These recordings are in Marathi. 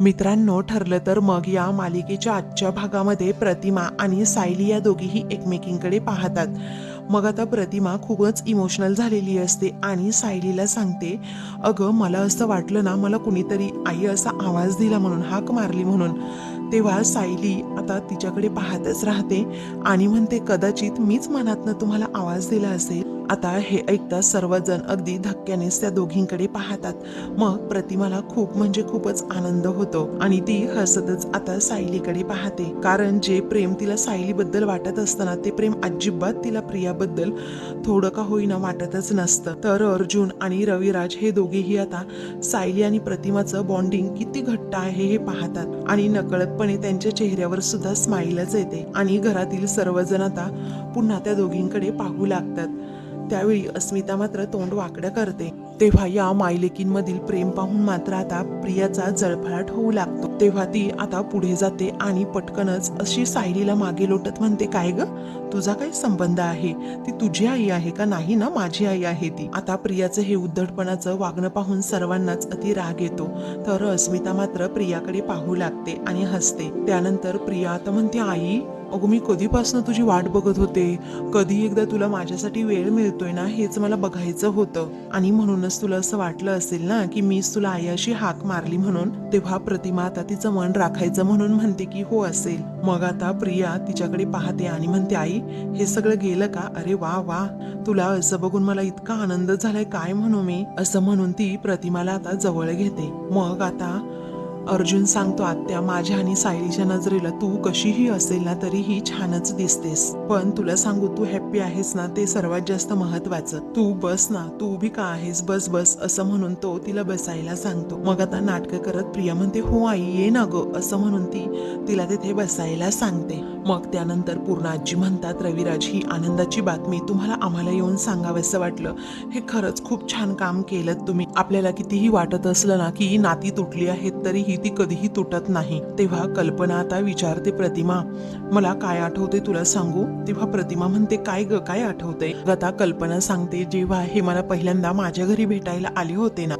मित्रांनो ठरलं तर मग या मालिकेच्या आजच्या भागामध्ये प्रतिमा आणि सायली या दोघीही एकमेकींकडे पाहतात. मग आता प्रतिमा खूपच इमोशनल झालेली असते आणि सायलीला सांगते अगं मला असं वाटलं ना मला कुणीतरी आई असा आवाज दिला म्हणून हाक मारली म्हणून. तेव्हा सायली आता तिच्याकडे पाहतच राहते आणि म्हणते कदाचित मीच मनातनं तुम्हाला आवाज दिला असेल आता हे ऐकता सर्वजण अगदी धक्क्यानेच त्या दोघींकडे पाहतात. मग प्रतिमाला खूप म्हणजे खूपच आनंद होतो आणि ती हसतच आता सायलीकडे पाहते. कारण जे प्रेम तिला सायलीबद्दल वाटत असताना ते प्रेम अजिबात तिला प्रियाबद्दल थोडं का होईना वाटतच नसतं. तर अर्जुन आणि रविराज हे दोघेही आता सायली आणि प्रतिमाचं बॉन्डिंग किती घट्ट आहे हे पाहतात आणि नकळतपणे त्यांच्या चेहऱ्यावर सुद्धा स्माईलच येते आणि घरातील सर्वजण आता पुन्हा त्या दोघींकडे पाहू लागतात. त्यावेळी अस्मिता मात्र तोंड वाकडं करते. तेव्हा या मायलेकींमधील प्रेम पाहून मात्र आता प्रियाचा जळफळाट होऊ लागतो. तेव्हा ती आता पुढे जाते आणि पटकनच अशी सायलीला मागे लोटत म्हणते काय ग? तुझा काय संबंध आहे? ती तुझी आई आहे का? नाही ना माझी आई आहे ती. आता प्रियाचं हे उद्धटपणाचं वागणं पाहून सर्वांनाच अति राग येतो. तर अस्मिता मात्र प्रियाकडे पाहू लागते आणि हसते. त्यानंतर प्रिया आता म्हणते आई अगं मी कधीपासून तुझी वाट बघत होते. कधी एकदा तुला माझ्यासाठी वेळ मिळतोय ना हेच मला बघायचं होतं. आणि म्हणूनच तुला असं वाटलं असेल ना की मीच तुला आई अशी हाक मारली म्हणून तेव्हा प्रतिमा आता तिचं मन राखायचं म्हणून म्हणते की हो असेल. मग आता प्रिया तिच्याकडे पाहते आणि म्हणते आई हे सगळं गेलं का? अरे वा वा. तुला असं बघून मला इतका आनंद झालाय काय म्हणू मी? असं म्हणून ती प्रतिमाला आता जवळ घेते. मग आता अर्जुन सांगतो आत्या माझ्या आणि सायलीच्या नजरेला तू कशीही असेल ना तरीही छानच दिसतेस. पण तुला सांगू तू हॅप्पी आहेस ना ते सर्वात जास्त महत्वाचं तू बस ना तू उभी का आहेस? बस बस असं म्हणून तो तिला बसायला सांगतो. मग आता नाटकं करत प्रिया म्हणते हो आई ये ना ग असं म्हणून ती तिला तिथे बसायला सांगते. मग त्यानंतर पूर्ण आजी म्हणतात रविराज ही आनंदाची बातमी तुम्हाला आम्हाला येऊन सांगावंसं वाटलं. हे खरंच खूप छान काम केलं तुम्ही. आपल्याला कितीही वाटत असलं ना की नाती तुटली आहेत तरीही ती कधीही तुटत नाही. तेव्हा कल्पना आता विचारते प्रतिमा मला काय आठवते तुला सांगू? तेव्हा प्रतिमा म्हणते काय ग काय आठवते? आता कल्पना सांगते जेव्हा हे मला पहिल्यांदा माझ्या घरी भेटायला आले होते ना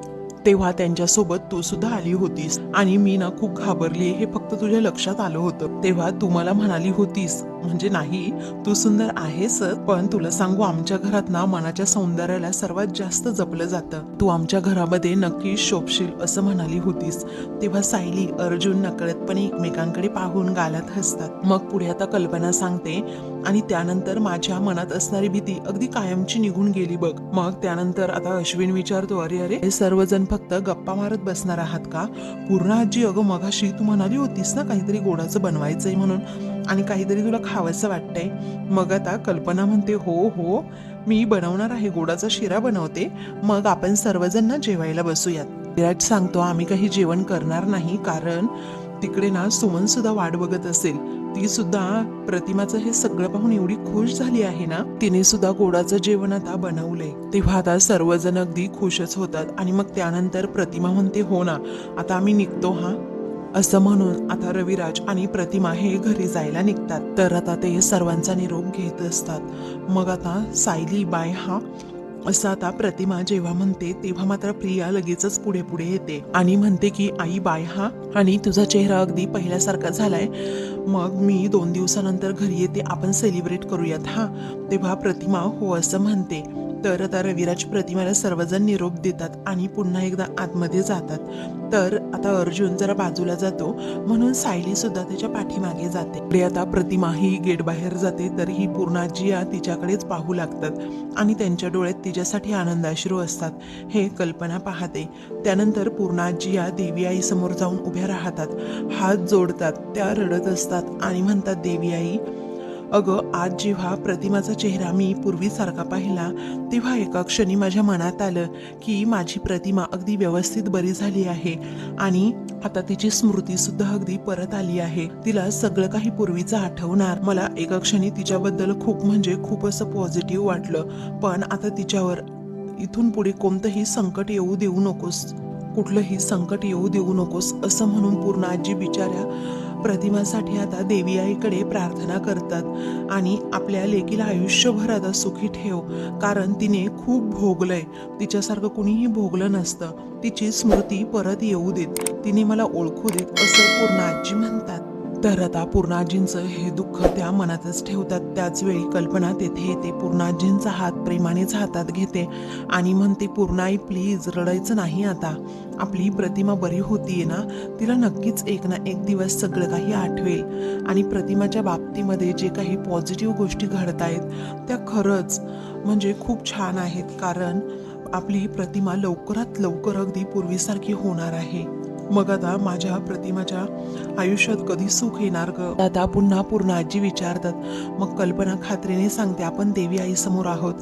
तेव्हा त्यांच्यासोबत तू सुद्धा आली होतीस आणि मी ना खूप घाबरली हे फक्त तुझ्या लक्षात आलं होतं. तेव्हा तू मला म्हणाली होतीस म्हणजे नाही तू सुंदर आहेस पण तुला सांगू आमच्या घरात ना मनाच्या सौंदर्याला सर्वात जास्त जपलं जातं. तू आमच्या घरामध्ये नक्की शोभशील असं म्हणाली होतीस. तेव्हा सायली अर्जुन नकळतपणे एकमेकांकडे पाहून गालात हसतात. मग पुढे आता कल्पना सांगते. आणि त्यानंतर माझ्या मनात असणारी भीती अगदी कायमची निघून गेली बघ. मग त्यानंतर आता अश्विन विचारतो अरे अरे हे सर्वजण फक्त गप्पा मारत बसणार आहात का? पूर्ण आजी अगं मगाशी तू म्हणाली होतीस ना काहीतरी गोडाचं बनवायचंय म्हणून. आणि काहीतरी तुला खावंसं वाटतंय. मग आता कल्पना म्हणते हो हो मी बनवणार आहे गोडाचा शिरा बनवते. मग आपण सर्वजण ना जेवायला बसूयात. विराट सांगतो आम्ही काही जेवण करणार नाही कारण तिकडे ना सुमन सुद्धा वाट बघत असेल. ती सुद्धा प्रतिमाचं हे सगळं पाहून एवढी खुश झाली आहे ना तिने सुद्धा गोडाचं जेवण आता बनवलंय. तेव्हा आता सर्वजण अगदी खुशच होतात आणि मग त्यानंतर प्रतिमा म्हणते हो ना आता आम्ही निघतो हा. असं म्हणून आता रविराज आणि प्रतिमा हे घरी जायला निघतात. तर आता ते सर्वांचा निरोप घेत असतात. मग आता सायली बाय हा. असं आता प्रतिमा जेव्हा म्हणते तेव्हा मात्र प्रिया लगेचच पुढे पुढे येते आणि म्हणते की आई बाय हा. आणि तुझा चेहरा अगदी पहिल्यासारखा झालाय. मग मी दोन दिवसानंतर घरी येते. आपण सेलिब्रेट करूयात हा. तेव्हा प्रतिमा हो असं म्हणते. तर आता रविराज प्रतिमाला सर्वजण निरोप देतात आणि पुन्हा एकदा आतमध्ये जातात. तर आता अर्जुन जरा बाजूला जातो म्हणून सायली सुद्धा त्याच्या पाठीमागे जाते. पुढे आता प्रतिमा ही गेट बाहेर जाते तर ही पूर्णाजिया या तिच्याकडेच पाहू लागतात आणि त्यांच्या डोळ्यात तिच्यासाठी आनंदाश्रू असतात हे कल्पना पाहते. त्यानंतर पूर्णाजिया या देवी आई समोर जाऊन उभ्या राहतात हात जोडतात त्या रडत असतात आणि म्हणतात देवी आई अगं आज जेव्हा प्रतिमाचा चेहरा मी पूर्वीसारखा पाहिला तेव्हा एका क्षणी माझ्या मनात आलं की माझी प्रतिमा अगदी व्यवस्थित बरी झाली आहे आणि आता तिची स्मृती सुद्धा अगदी परत आली आहे. तिला सगळं काही पूर्वीचं आठवणार. मला एका क्षणी तिच्याबद्दल खूप म्हणजे खूप असं पॉझिटिव्ह वाटलं. पण आता तिच्यावर इथून पुढे कोणतंही संकट येऊ देऊ नकोस. कुठलंही संकट येऊ देऊ नकोस असं म्हणून पूर्ण आजी बिचाऱ्या प्रतिमासाठी आता देवी आईकडे प्रार्थना करतात आणि आपल्या लेकीला आयुष्यभर आता सुखी ठेव कारण तिने खूप भोगलंय. तिच्यासारखं कुणीही भोगलं नसतं. तिची स्मृती परत येऊ देत. तिने मला ओळखू देत असं पूर्ण आजी म्हणतात. तर आता पूर्णाजींचं हे दुःख त्या मनातच ठेवतात. त्याच वेळी कल्पना तेथे येते. पूर्णाजींचा हात प्रेमानेच हातात घेते आणि म्हणते पूर्णाई प्लीज रडायचं नाही आता. आपली प्रतिमा बरी होतीये ना? तिला नक्कीच एक ना एक दिवस सगळं काही आठवेल. आणि प्रतिमाच्या बाबतीमध्ये जे काही पॉझिटिव्ह गोष्टी घडत आहेत त्या खरंच म्हणजे खूप छान आहेत. कारण आपली प्रतिमा लवकरात लवकर अगदी पूर्वीसारखी होणार आहे. मग आता माझ्या प्रतिमाच्या आयुष्यात कधी सुख येणार ग? आता पुन्हा पूर्ण आजी विचारतात. मग कल्पना खात्रीने सांगते आपण देवी आई समोर आहोत.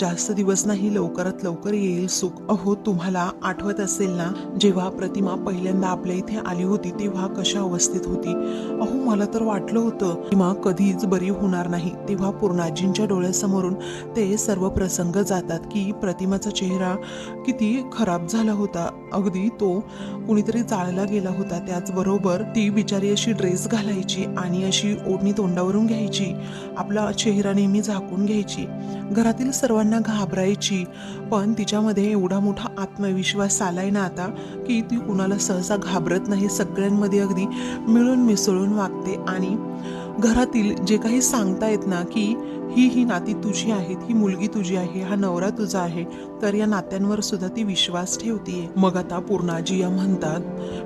जास्त दिवस नाही लवकरात लवकर येईल सुख. अहो तुम्हाला आठवत असेल ना जेव्हा प्रतिमा पहिल्यांदा आपल्या इथे आली होती तेव्हा कशा अवस्थेत होती? अहो मला तर वाटलं होतं प्रतिमा कधीच बरी होणार नाही. तेव्हा पूर्णाजींच्या डोळ्यासमोरून ते सर्व प्रसंग जातात की प्रतिमाचा चेहरा किती खराब झाला होता. अगदी तो कुणीतरी चाळला गेला होता. त्याचबरोबर ती बिचारी अशी ड्रेस घालायची आणि अशी ओढणी तोंडावरून घ्यायची. आपला चेहरा नेहमी झाकून घ्यायची. घरातील सर्वांना घाबरायची. पण तिच्यामध्ये एवढा मोठा आत्मविश्वास आलाय ना आता की ती कुणाला सहसा घाबरत नाही. सगळ्यांमध्ये अगदी मिळून मिसळून वागते आणि घरातील जे काही सांगतायत ना की ही ही नाती तुझी आहेत ही मुलगी तुझी आहे हा नवरा तुझा आहे तर या नात्यांवर सुद्धा ती विश्वास ठेवतीये. मग आता पूर्णाजी या म्हणतात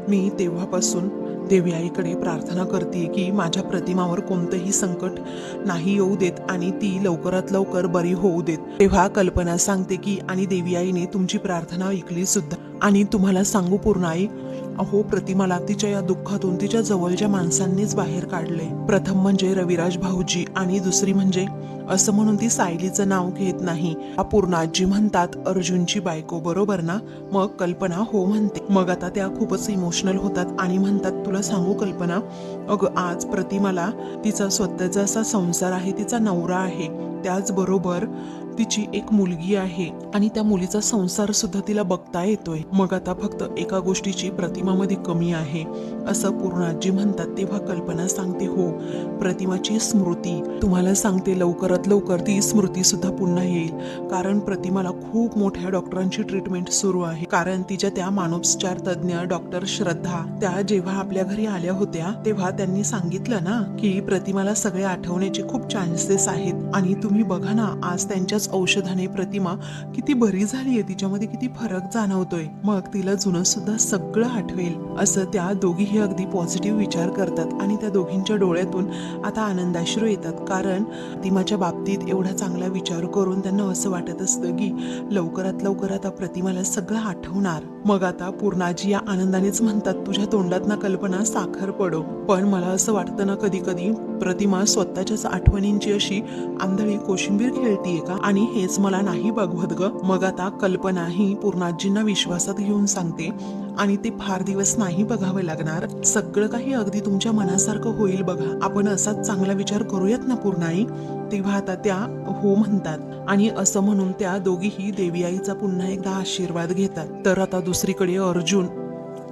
मी तेव्हापासून देवी आईकडे प्रार्थना करते की माझ्या प्रतिमावर कोणतंही संकट नाही येऊ देत आणि ती लवकरात लवकर बरी होऊ देत. तेव्हा कल्पना सांगते की आणि देवी आईने तुमची प्रार्थना ऐकली सुद्धा. आणि तुम्हाला सांगू पूर्ण आई अहो प्रतिमाला तिच्या या दुःखातून तिच्या जवळच्या माणसांनीच बाहेर काढले. प्रथम म्हणजे रविराज भाऊजी आणि दुसरी म्हणजे असं म्हणून ती सायलीचं नाव घेत नाही. अपूर्णाजी म्हणतात अर्जुनची बायको बरोबर ना? मग कल्पना हो म्हणते. मग आता त्या खूपच इमोशनल होतात आणि म्हणतात तुला सांगू कल्पना? अगं आज प्रतिमाला तिचा स्वतःचा असा संसार आहे तिचा नवरा आहे. त्याचबरोबर तिची एक मुलगी आहे आणि त्या मुलीचा संसार सुद्धा तिला बघता येतोय. मग आता फक्त एका गोष्टीची प्रतिमामध्ये कमी आहे. असं पूर्णाजी म्हणतात तेव्हा कल्पना सांगते हो प्रतिमाची स्मृती. तुम्हाला सांगते लवकरात लवकर ती स्मृती सुद्धा पुन्हा येईल. कारण प्रतिमाला खूप मोठ्या डॉक्टरांची ट्रीटमेंट सुरू आहे. कारण तिच्या त्या मानोपचार तज्ज्ञ डॉक्टर श्रद्धा त्या जेव्हा आपल्या घरी आल्या होत्या तेव्हा त्यांनी सांगितलं ना की प्रतिमाला सगळे आठवण्याचे खूप चान्सेस आहेत. आणि तुम्ही बघा ना आज त्यांच्याच औषधाने प्रतिमा किती बरी झाली आहे तिच्यामध्ये किती फरक जाणवतोय. मग तिला जुनं सुद्धा सगळं आठवेल. असं त्या दोघीही अगदी पॉझिटिव्ह विचार करतात आणि त्या दोघींच्या डोळ्यातून आता आनंदाश्रू येतात. कारण प्रतिमाच्या बाबतीत एवढा चांगला विचार करून त्यांना असं वाटत असतं की लवकरात लवकर आता प्रतिमाला सगळं आठवणार. मग आता पूर्णाजी या आनंदानेच म्हणतात तुझ्या तोंडात ना कल्पना साखर पडो. पण मला असं वाटतं ना कधी कधी प्रतिमा स्वतःच्याच आठवणींची अशी आंधळी कोशिंबीर खेळतीये का? आणि हेच मला नाही बघवत ग. मग आता कल्पना ही पूर्णाजींना विश्वासात घेऊन सांगते. आणि ते फार दिवस नाही बघावे लागणार. सगळं काही अगदी तुमच्या मनासारखं होईल बघा. आपण असाच चांगला विचार करूयात ना पूर्णाई? तेव्हा आता त्या हो म्हणतात. आणि असं म्हणून त्या दोघीही देवी आईचा पुन्हा एकदा आशीर्वाद घेतात. तर आता दुसरीकडे अर्जुन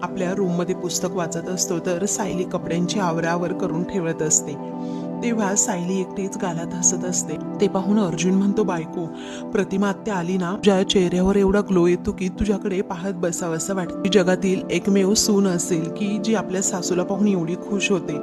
आपल्या रूममध्ये पुस्तक वाचत असतो तर सायली कपड्यांची आवरावर करून ठेवत असते. तेव्हा सायली एकटीच गालात हसत असते. ते पाहून अर्जुन म्हणतो बायको प्रतिमा आत्या आली ना ज्या चेहऱ्यावर एवढा ग्लो येतो की तुझ्याकडे पाहत बसावं असं वाटतं. जगातील एकमेव सून असेल की जी आपल्या सासूला पाहून एवढी खुश होते.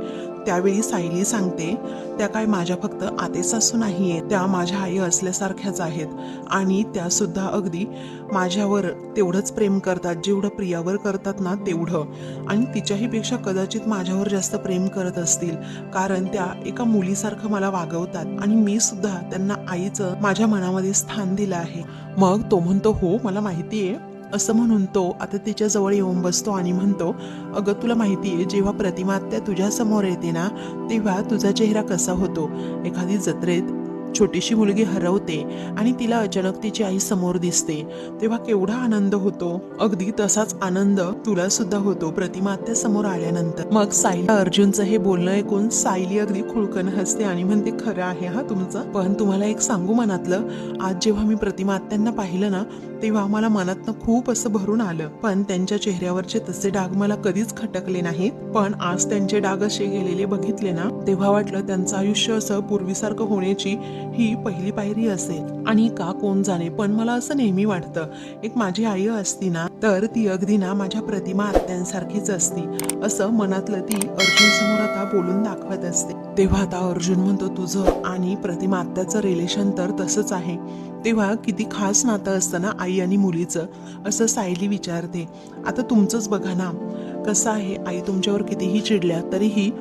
त्यावेळी सायली सांगते त्या काय माझ्या फक्त आते सासू नाही आहे त्या माझ्या आई असल्यासारख्याच आहेत. आणि त्यासुद्धा अगदी माझ्यावर तेवढंच प्रेम करतात जेवढं प्रियावर करतात ना तेवढं. आणि तिच्याहीपेक्षा कदाचित माझ्यावर जास्त प्रेम करत असतील कारण त्या एका मुलीसारखं मला वागवतात. आणि मी सुद्धा त्यांना आईचं माझ्या मनामध्ये स्थान दिलं आहे. मग तो म्हणतो हो मला माहिती आहे असं म्हणून तो आता तिच्याजवळ येऊन बसतो आणि म्हणतो अगं तुला माहिती आहे जेव्हा प्रतिमा आत्या तुझ्यासमोर येते ना तेव्हा तुझा चेहरा कसा होतो? एखादी जत्रेत छोटीशी मुलगी हरवते आणि तिला अचानक तिची आई समोर दिसते. तेव्हा केवढा आनंद होतो. अगदी तसाच आनंद तुला सुद्धा होतो प्रतिमा त्या समोर आल्यानंतर. मग सायली अर्जुनचं हे बोलणं ऐकून सायली अगदी खुळकन हसते आणि म्हणते खरं आहे हा तुमचं. पण तुम्हाला एक सांगू मनातलं. आज जेव्हा मी प्रतिमा आत्यांना पाहिलं ना तेव्हा मला मनातनं खूप असं भरून आलं. पण त्यांच्या चेहऱ्यावरचे तसे डाग मला कधीच खटकले नाहीत. पण आज त्यांचे डाग असे गेलेले बघितले ना तेव्हा वाटलं त्यांचं आयुष्य असं पूर्वीसारखं होण्याची ही पहिली पायरी असेल. आणि का कोण जाणे पण मला असं नेहमी वाटतं. एक माझी आई असती ना तर ती अगदी ना माझ्या प्रतिमा आत्यांसारखीच असती असं मनातलं ती अर्जुन समोर आता बोलून दाखवत असते. तेव्हा आता अर्जुन म्हणतो तुझं आणि प्रतिमा आत्याचं रिलेशन तर तसंच आहे. तेव्हा किती खास नातं असतं ना आई आणि मुलीचं? असं सायली विचारते. आता तुमचंच बघा ना. कसं आहे? आई तुमच्यावर कितीही चिडल्या तरीही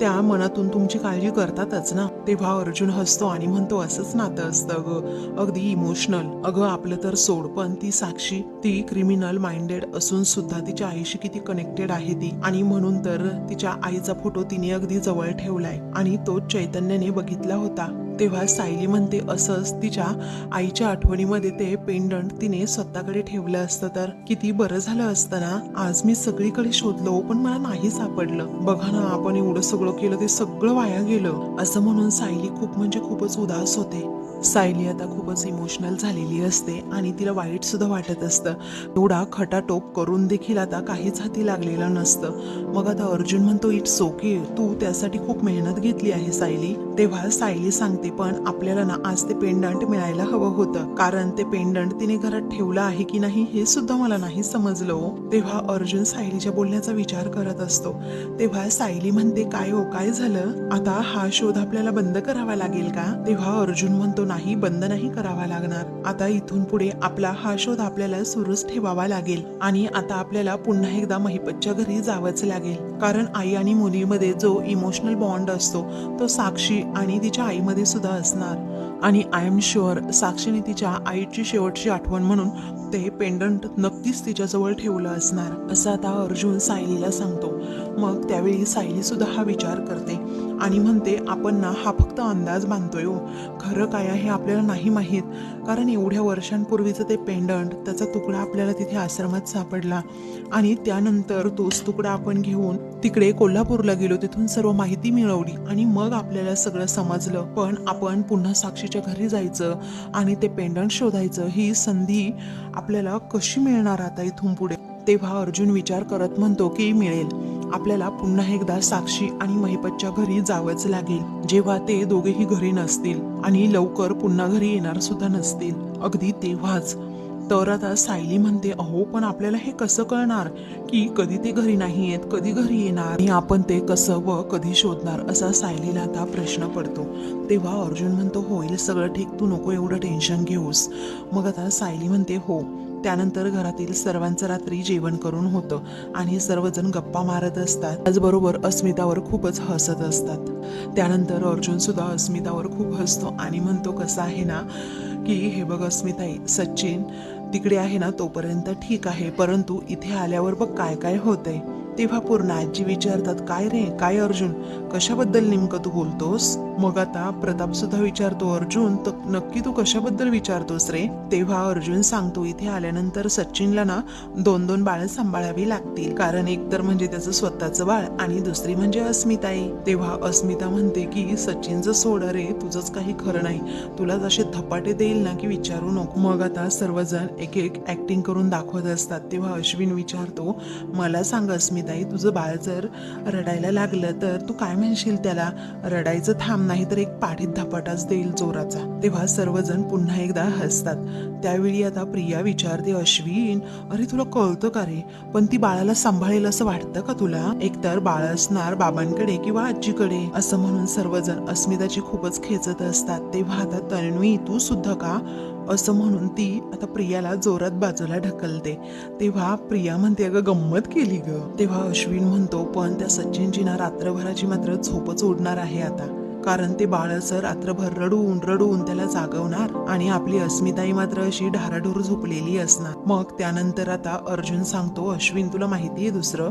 त्या मनातून तुमची काळजी करतातच ना. तेव्हा अर्जुन हसतो आणि म्हणतो असंच नातं असतं ग. अगदी इमोशनल अगं आपलं तर सोड. पण ती साक्षी ती क्रिमिनल माइंडेड असून सुद्धा तिच्या आईशी किती कनेक्टेड आहे ती. आणि म्हणून तर तिच्या आईचा फोटो तिने अगदी जवळ ठेवलाय. आणि तो चैतन्याने बघितला होता. तेव्हा सायली म्हणते असंच तिच्या आईच्या आठवणीमध्ये ते पेंडंट तिने स्वतःकडे ठेवलं असतं तर? किती बरं झालं असतं ना? आज मी सगळीकडे शोधलो पण मला नाही सापडलं. बघा ना आपण एवढं सगळं केलं ते सगळं वाया गेलं. असं म्हणून सायली खूप म्हणजे खूपच उदास होते. सायली आता खूपच इमोशनल झालेली असते आणि तिला वाईटसुद्धा वाटत असतं. एवढा खटाटोप करून देखील आता काहीच हाती लागलेलं नसतं. मग आता अर्जुन म्हणतो इट्स ओके तू त्यासाठी खूप मेहनत घेतली आहे सायली. तेव्हा सायली सांगते पण आपल्याला ना आज ते पेंडंट मिळायला हवं होतं. कारण ते पेंडंट तिने घरात ठेवलं आहे की नाही हे सुद्धा मला नाही समजलं हो. तेव्हा अर्जुन सायलीच्या बोलण्याचा विचार करत असतो. तेव्हा सायली म्हणते काय हो काय झालं? आता हा शोध आपल्याला बंद करावा लागेल का? तेव्हा अर्जुन म्हणतो नाही बंद करावा लागणार. आता इथून पुढे आपला हा शोध आपल्याला सुरूच ठेवावा लागेल. आणि आता आपल्याला पुन्हा एकदा महिपतच्या घरी जावंच लागेल. कारण आई आणि मुलीमध्ये जो इमोशनल बॉन्ड असतो तो साक्षी आणि तिच्या आईमध्ये सुद्धा असणार. आणि आय एम शुअर साक्षीने तिच्या आईची शेवटची आठवण म्हणून ते पेंडंट नक्कीच तिच्याजवळ ठेवलं असणार असं आता अर्जुन सायलीला सांगतो. मग त्यावेळी सायली सुद्धा हा विचार करते आणि म्हणते आपण ना हा फक्त अंदाज बांधतोय हो. खरं काय आहे आपल्याला नाही माहीत. कारण एवढ्या वर्षांपूर्वीचं ते पेंडंट त्याचा तुकडा आपल्याला तिथे आश्रमात सापडला. आणि त्यानंतर तोच तुकडा आपण घेऊन तिकडे कोल्हापूरला गेलो. तिथून सर्व माहिती मिळवली आणि मग आपल्याला सगळं समजलं. पण आपण पुन्हा साक्षीच्या घरी जायचं आणि ते पेंडंट शोधायचं ही संधी आपल्याला कशी मिळणार आता इथून पुढे? तेव्हा अर्जुन विचार करत म्हणतो की मिळेल. आपल्याला पुन्हा एकदा साक्षी आणि महिपतच्या घरी जावंच लागेल. जेव्हा ते दोघेही घरी नसतील आणि लवकर पुन्हा घरी येणार सुद्धा नसतील. अगदी तेव्हाच. तर आता सायली म्हणते अहो पण आपल्याला हे कसं कळणार की कधी ते घरी नाही येत कधी घरी येणार? आणि आपण ते कसं व कधी शोधणार? असा सायलीला आता प्रश्न पडतो. तेव्हा अर्जुन म्हणतो होईल सगळं ठीक तू नको एवढं टेन्शन घेऊस. मग आता सायली म्हणते हो त्यानंतर घरातील सर्वांचं रात्री जेवण करून होतं आणि सर्वजण गप्पा मारत असतात. त्याचबरोबर अस्मितावर खूपच हसत असतात. त्यानंतर अर्जुन सुद्धा अस्मितावर खूप हसतो आणि म्हणतो कसं आहे ना की हे बघ अस्मिताई सचिन तिकडे आहे ना तोपर्यंत ठीक आहे परंतु इथे आल्यावर बघ काय काय होतंय. तेव्हा पूर्ण आजी विचारतात काय रे? काय अर्जुन? कशाबद्दल नेमकं तू बोलतोस? मग आता प्रताप सुद्धा विचारतो अर्जुन तर नक्की तू कशाबद्दल विचारतोस रे? तेव्हा अर्जुन सांगतो इथे आल्यानंतर सचिनला ना दोन दोन बाळ सांभाळावी लागतील. कारण एक तर म्हणजे त्याचं स्वतःचं बाळ आणि दुसरी म्हणजे अस्मिताई. तेव्हा अस्मिता म्हणते की सचिनचं सोड रे तुझंच काही खरं नाही. तुला जसे धपाटे देईल ना की विचारू नको. मग आता सर्वजण एक एक ऍक्टिंग करून दाखवत असतात. तेव्हा अश्विन विचारतो मला सांग ताई तुझं बाळ जर रडायला लागलं तर तू काय म्हणशील त्याला? रडायचं थांब नाही तर एक पाठीत धपाटाच देईल जोराचा. तेव्हा सर्वजण पुन्हा एकदा हसतात. त्यावेळी आता प्रिया विचारते अश्विन अरे तुला कळतं का रे? पण ती बाळाला सांभाळेल असं वाटतं का तुला? एकतर बाळ असणार बाबांकडे किंवा आजीकडे. असं म्हणून सर्वजण अस्मिताची खूपच खेचत असतात. तेव्हा आता तन्वी तू सुद्धा का असं म्हणून ती आता प्रियाला जोरात बाजूला ढकलते. तेव्हा प्रिया म्हणते अगं गंमत केली ग. तेव्हा अश्विन म्हणतो पण त्या सचिनजीना रात्रभराची मात्र झोपच ओढणार आहे आता. कारण ते बाळसर रात्रभर रडून रडून त्याला जागवणार आणि आपली अस्मिताई मात्र अशी ढाराढोर झोपलेली असणार. मग त्यानंतर आता अर्जुन सांगतो अश्विन तुला माहिती आहे दुसरं?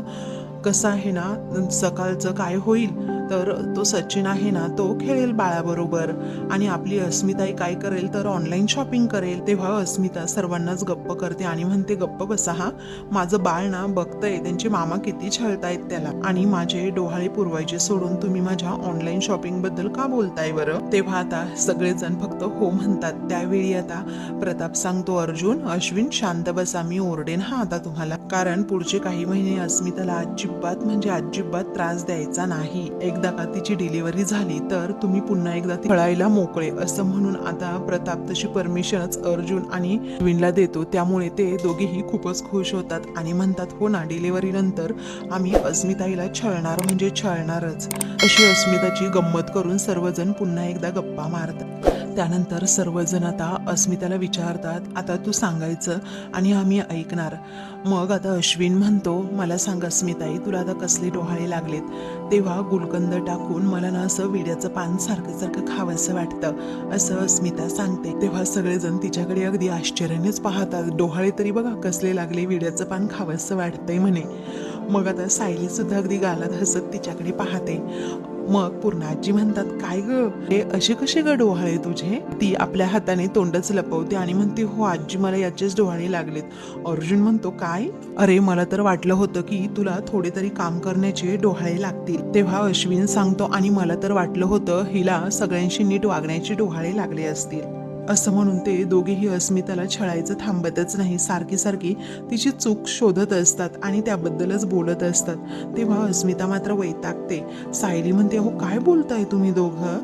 कसं आहे ना? सकाळचं काय होईल? तर तो सचिन आहे ना तो खेळेल बाळाबरोबर. आणि आपली अस्मिताई काय करेल तर ऑनलाईन शॉपिंग करेल. तेव्हा अस्मिता सर्वांनाच गप्प करते आणि म्हणते गप्प बसा हा. माझं बाळ ना बघतंय त्यांचे मामा किती छळतायत त्याला. आणि माझे डोहाळे पुरवायचे सोडून तुम्ही माझ्या ऑनलाईन शॉपिंगबद्दल का बोलताय बरं? तेव्हा आता सगळेजण फक्त हो म्हणतात. त्यावेळी आता प्रताप सांगतो अर्जुन अश्विन शांत बसा मी ओरडेन हा आता तुम्हाला. कारण पुढचे काही महिने अस्मिताला अजिबात म्हणजे अजिबात त्रास द्यायचा नाही. एकदा का तिची डिलिव्हरी झाली तर तुम्ही पुन्हा एकदा ती पळायला मोकळे असं म्हणून आता प्रताप तशी परमिशनच अर्जुन आणि विनला देतो. त्यामुळे ते दोघेही खूपच खुश होतात आणि म्हणतात हो ना डिलिव्हरी नंतर आम्ही अस्मिताईला छळणार म्हणजे छळणारच. अशी अस्मिताची गंमत करून सर्वजण पुन्हा एकदा गप्पा मारतात. त्यानंतर सर्वजण आता अस्मिताला विचारतात आता तू सांगायचं आणि आम्ही ऐकणार. मग आता अश्विन म्हणतो मला सांग अस्मिताई तुला आता कसले डोहाळे लागलेत? तेव्हा गुलकंद टाकून मला ना असं विड्याचं पान सारखं सारखं खावंसं वाटतं असं अस्मिता सांगते. तेव्हा सगळेजण तिच्याकडे अगदी आश्चर्यानेच पाहतात. डोहाळे तरी बघा कसले लागले विड्याचं पान खावंसं वाटतंय म्हणे. मग आता सायली सुद्धा अगदी गालात हसत तिच्याकडे पाहते. मग पूर्णाजी म्हणतात काय ग? हे असे कसे ग डोहाळे तुझे? ती आपल्या हाताने तोंडच लपवते आणि म्हणते हो आजी मला याचेच डोहाळे लागलेत. अर्जुन म्हणतो काय? अरे मला तर वाटलं होतं की तुला थोडे तरी काम करण्याचे डोहाळे लागतील. तेव्हा अश्विन सांगतो आणि मला तर वाटलं होतं हिला सगळ्यांशी नीट वागण्याचे डोहाळे लागले असतील. असं म्हणून ते दोघेही अस्मिताला छळायचं थांबतच नाही. सारखी सारखी तिची चूक शोधत असतात आणि त्याबद्दलच बोलत असतात. तेव्हा अस्मिता मात्र वैतागते. सायली म्हणते हो काय बोलताय तुम्ही दोघं?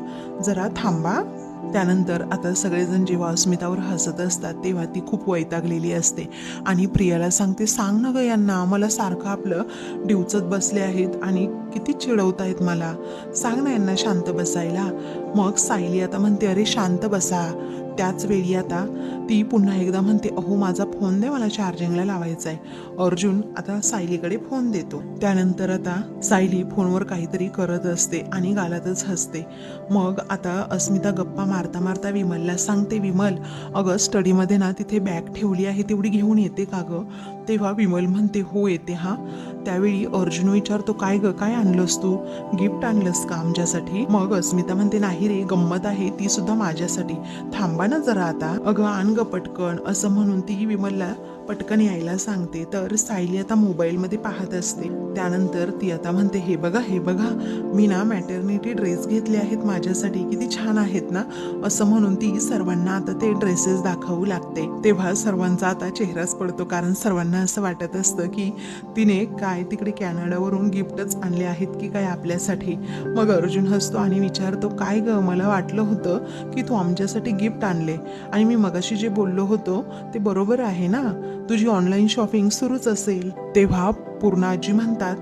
जरा थांबा. त्यानंतर आता सगळेजण जेव्हा अस्मितावर हसत असतात तेव्हा ती खूप वैतागलेली असते. आणि प्रियाला सांगते सांग ना ग यांना मला सारखं आपलं डिवचत बसले आहेत आणि किती चिडवत आहेत मला. सांग ना यांना शांत बसायला. मग सायली आता म्हणते अरे शांत बसा. त्याच वेळी आता ती पुन्हा एकदा म्हणते अहो माझा फोन दे मला चार्जिंगला लावायचा आहे अर्जुन आता सायलीकडे फोन देतो. त्यानंतर आता सायली फोनवर काहीतरी करत असते आणि गालातच हसते. मग आता अस्मिता गप्पा मारता मारता विमलला सांगते विमल अगं स्टडीमध्ये ना तिथे बॅग ठेवली आहे तेवढी घेऊन येते का गं? तेव्हा विमल म्हणते हो येते हा. त्यावेळी अर्जुन विचारतो काय ग काय आणलंस तू? गिफ्ट आणलंस का आमच्यासाठी? मग अस्मिता म्हणते नाही रे गंमत आहे ती सुद्धा माझ्यासाठी. थांबा ना जरा आता. अगं आण ग पटकन. असं म्हणून ती विमलला पटकन यायला सांगते. तर सायली आता मोबाईलमध्ये पाहत असते. त्यानंतर ती आता म्हणते हे बघा हे बघा मी ना मॅटर्निटी ड्रेस घेतले आहेत माझ्यासाठी. किती छान आहेत ना? असं म्हणून ती सर्वांना आता ते ड्रेसेस दाखवू लागते. तेव्हा सर्वांचा आता चेहराच पडतो. कारण सर्वांना असं वाटत असतं की तिने काय तिकडे कॅनडावरून गिफ्टच आणले आहेत की काय आपल्यासाठी. मग अर्जुन हसतो आणि विचारतो काय ग मला वाटलं होतं की तू आमच्यासाठी गिफ्ट आणले. आणि मी मगाशी जे बोललो होतो ते बरोबर आहे ना? तुझी ऑनलाईन शॉपिंग सुरूच असेल. तेव्हा पूर्णाजी म्हणतात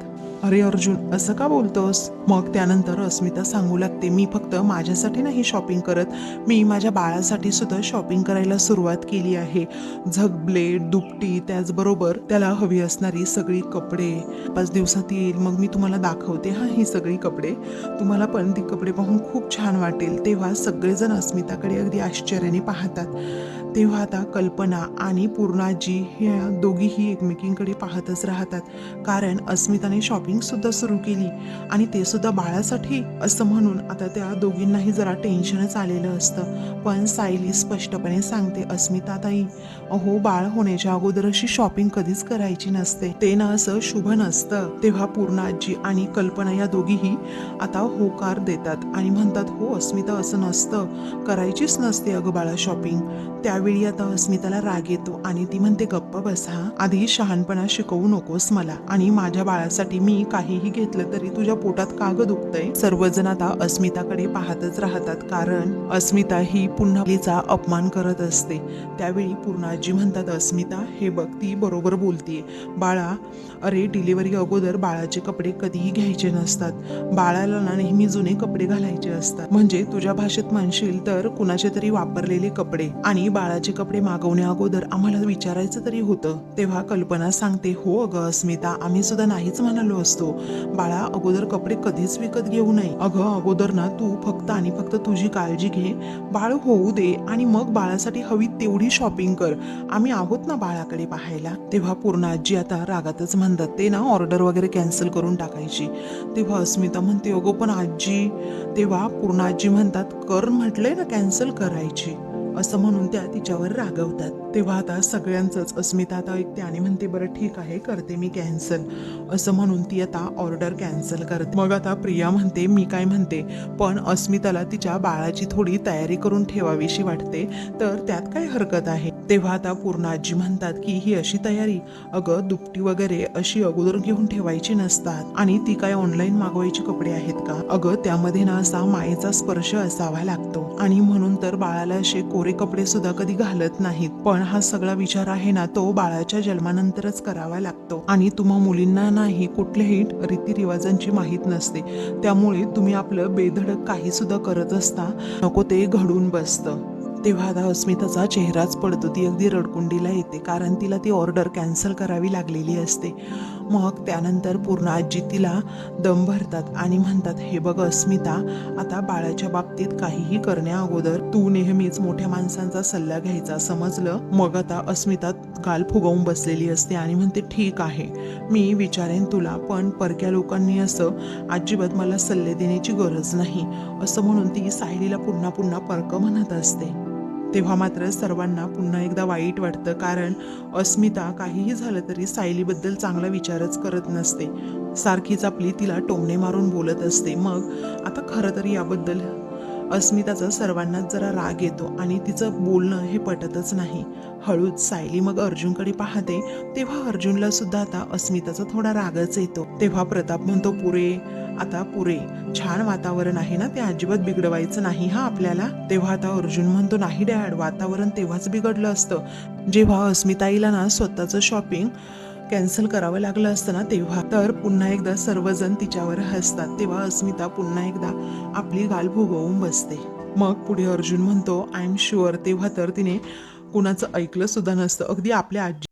अरे अर्जुन असं का बोलतोस? मग त्यानंतर अस्मिता सांगू लागते मी फक्त माझ्यासाठी नाही शॉपिंग करत. मी माझ्या बाळासाठी सुद्धा शॉपिंग करायला सुरुवात केली आहे. झगब्लेड दुपटी त्याचबरोबर त्याला हवी असणारी सगळी कपडे. पाच दिवसात येईल मग मी तुम्हाला दाखवते हा ही सगळी कपडे. तुम्हाला पण ती कपडे पाहून खूप छान वाटेल. तेव्हा सगळेजण अस्मिताकडे अगदी आश्चर्याने पाहतात. तेव्हा आता कल्पना आणि पूर्णाजी ह्या दोघीही एकमेकींकडे पाहतच राहतात. कारण अस्मिताने शॉपिंगसुद्धा सुरू केली आणि ते सुद्धा बाळासाठी असं म्हणून आता त्या दोघींनाही जरा टेन्शनच आलेलं असतं. पण सायली स्पष्टपणे सांगते अस्मिता ताई अहो बाळ होण्याच्या अगोदर अशी शॉपिंग कधीच करायची नसते. ते ना असं शुभ नसतं. तेव्हा पूर्णाजी आणि कल्पना या दोघीही आता होकार देतात आणि म्हणतात हो अस्मिता असं नसतं. करायचीच नसते अगं बाळा शॉपिंग त्यावेळी आता अस्मिताला राग येतो आणि ती म्हणते गप्प बसा आधी शहाणपणा शिकवू नकोस मला आणि माझ्या बाळासाठी मी काहीही घेतलं तरी तुझ्या पोटात काग ग दुखतंय? सर्वजण आता अस्मिताकडे पाहतच राहतात कारण अस्मिता ही पुन्हा तिचा अपमान करत असते. त्यावेळी पूर्णाजी म्हणतात अस्मिता हे बघ ती बरोबर बोलतीये. बाळा अरे डिलिव्हरी अगोदर बाळाचे कपडे कधीही घ्यायचे नसतात. बाळाला ना नेहमी जुने कपडे घालायचे असतात. म्हणजे तुझ्या भाषेत म्हणशील तर कुणाचे तरी वापरलेले कपडे आणि बाळा बाळाचे कपडे मागवण्या अगोदर आम्हाला विचारायचं तरी होतं. तेव्हा कल्पना सांगते हो अगं अस्मिता आम्ही सुद्धा नाहीच म्हणालो असतो. बाळा अगोदर कपडे कधीच विकत घेऊ नये. अगं अगोदर ना तू फक्त आणि फक्त तुझी काळजी घे. बाळ होऊ दे आणि मग बाळासाठी हवी तेवढी शॉपिंग कर. आम्ही आहोत ना बाळाकडे पाहायला. तेव्हा पूर्ण आजी आता रागातच म्हणतात ते ना ऑर्डर वगैरे कॅन्सल करून टाकायची. तेव्हा अस्मिता म्हणते अगो पण आजी तेव्हा पूर्ण आजी म्हणतात कर म्हटलंय ना कॅन्सल करायची. असं म्हणून त्या तिच्यावर रागवतात. तेव्हा आता सगळ्यांचंच अस्मिता आता ऐकते आणि म्हणते बरं ठीक आहे करते मी कॅन्सल असं म्हणून ती आता ऑर्डर कॅन्सल करते. मग आता प्रिया म्हणते मी काय म्हणते पण अस्मिताला तिच्या बाळाची थोडी तयारी करून ठेवावीशी वाटते तर त्यात काय हरकत आहे? तेव्हा आता पूर्ण आजी म्हणतात की ही अशी तयारी अगं दुपटी वगैरे अशी अगोदर घेऊन ठेवायची नसतात. आणि ती काय ऑनलाईन मागवायची कपडे आहेत का? अगं त्यामध्ये ना असा मायेचा स्पर्श असावा लागतो. आणि म्हणून तर बाळाला असे कोरे कपडे सुद्धा कधी घालत नाहीत. पण हा सगळा विचार आहे ना तो बाळाच्या जन्मानंतरच करावा लागतो. आणि तुम्हा मुलींना नाही कुठल्याही रीतिरिवाजांची माहीत नसते. त्यामुळे तुम्ही आपलं बेधडक काही सुद्धा करत असता नको ते घडून बसतं. तेव्हा आता अस्मिताचा चेहराच पडतो. ती अगदी रडकुंडीला येते. कारण तिला ती ऑर्डर कॅन्सल करावी लागलेली असते. मग त्यानंतर पूर्ण आजी तिला दम भरतात आणि म्हणतात हे बघ अस्मिता आता बाळाच्या बाबतीत काहीही करण्या अगोदर तू नेहमीच मोठ्या माणसांचा सल्ला घ्यायचा. समजलं? मग आता अस्मिता काल फुगवून बसलेली असते आणि म्हणते ठीक आहे. मी विचारेन तुला पण परक्या लोकांनी असं अजिबात मला सल्ले देण्याची गरज नाही. असं म्हणून ती सायलीला पुन्हा पुन्हा परकं म्हणत असते. तेव्हा मात्र सर्वांना पुन्हा एकदा वाईट वाटतं कारण अस्मिता काहीही झालं तरी सायलीबद्दल चांगला विचारच करत नसते. सारखीच आपली तिला टोमणे मारून बोलत असते. मग आता खरं तर याबद्दल अस्मिताचा सर्वांनाच जरा राग येतो आणि तिचं बोलणं हे पटतच नाही. हळूच सायली मग अर्जुनकडे पाहते. तेव्हा अर्जुनला सुद्धा आता अस्मिताचा थोडा रागच येतो. तेव्हा प्रताप म्हणतो पुरे आता पुरे छान वातावरण आहे ना ते अजिबात बिघडवायचं नाही हा आपल्याला? तेव्हा आता अर्जुन म्हणतो नाही डॅड वातावरण तेव्हाच बिघडलं असतं. जेव्हा अस्मिताईला ना स्वतःचं शॉपिंग कॅन्सल करावं लागलं असतं ना तेव्हा तर पुन्हा एकदा सर्वजण तिच्यावर हसतात. तेव्हा अस्मिता पुन्हा एकदा आपली गाल भोगवून बसते. मग पुढे अर्जुन म्हणतो आय एम शुअर तेव्हा तर तिने कुणाचं ऐकलं सुद्धा नसतं. अगदी आपल्या आजी